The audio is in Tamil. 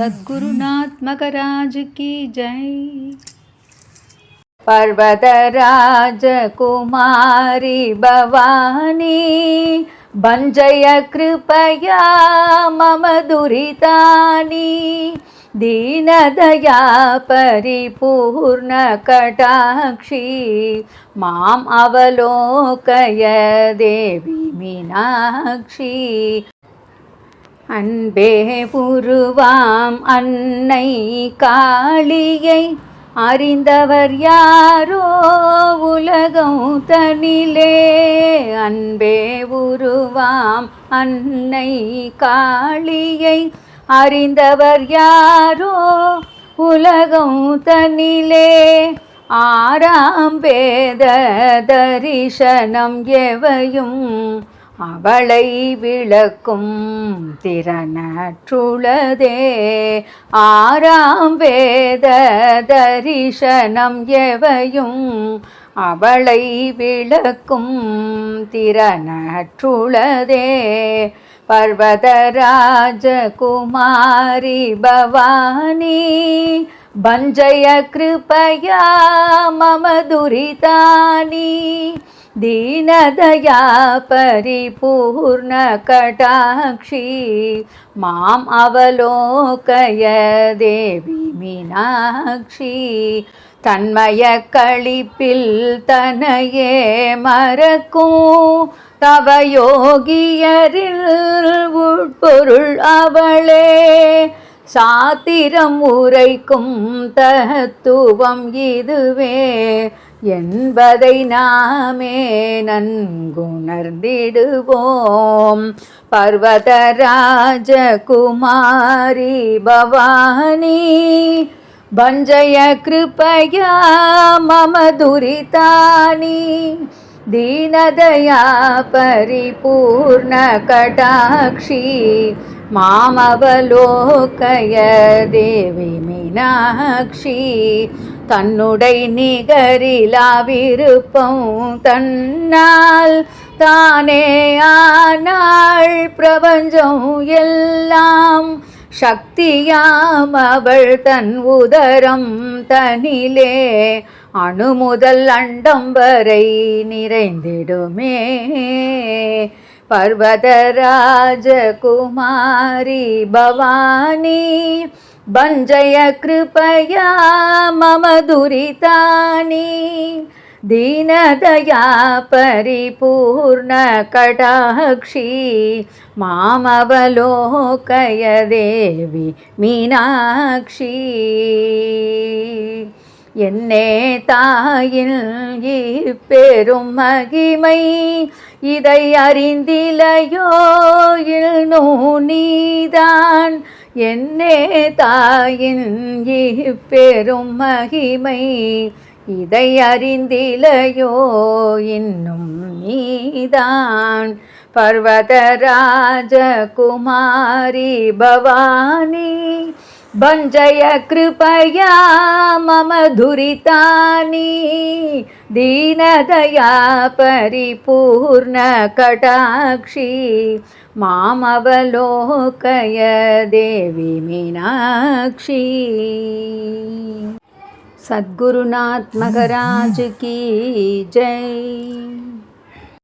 सद्गुरुनाथ मगराज की जय। पर्वतराजकुमारी भवानी भञ्जय कृपया मम दुरितानि दीनदया परिपूर्णकटाक्षी माम् अवलोकय देवी मीनाक्षी அன்பே உருவாம் அன்னை காளியை அறிந்தவர் யாரோ உலகம் தனிலே. அன்பே உருவாம் அன்னை காளியை அறிந்தவர் யாரோ உலகம் தனிலே. ஆறாம் வேத தரிசனம் எவையும் அவளை விளக்கும் திறனற்றுளதே ஆறாம் வேத தரிசனம் எவையும் அவளை விளக்கும் திறனற்றுளதே पर्वतराजकुमारी भवानी भञ्जय कृपया मम दुरितानि दीनदया परिपूर्णकटाक्षी माम् अवलोकय देवी मीनाक्षी தன்மய கழிப்பில் தனையே மறக்கும் தவ யோகியரில் உட்பொருள் அவளே சாத்திரம் உரைக்கும் தத்துவம் இதுவே என்பதை நாமே நன்குணர்ந்திடுவோம் பர்வதராஜகுமாரி பவானி भञ्जय कृपया मम दुरितानि दीनदया परिपूर्णकटाक्षी மாமவலோக்கய தேவி மீனாட்சி தன்னுடை நிகரிலா விருப்பம் தன்னால் தானே ஆனாள் பிரபஞ்சம் எல்லாம் சக்தியாம் அவள் தன் உதரம் தனிலே அணு முதல் அண்டம் வரை நிறைந்திடுமே पर्वतराजकुमारी भवानी भञ्जय कृपया मम दुरितानि दीनदया परिपूर्णकटाक्षी मामवलोकय देवी मीनाक्षी என்னே தாயில் இப்பெரும் மகிமை இதை அறிந்திலையோ இல்னோ நீதான் என்னே தாயின் பெரும் மகிமை இதை அறிந்திலையோ இன்னும் நீதான். பர்வதராஜகுமாரி பவானி भञ्जय कृपया मम दुरितानि दीनदया परिपूर्णकटाक्षी मामवलोकय देवी मीनाक्षी। सद्गुरुनाथ महाराज की जय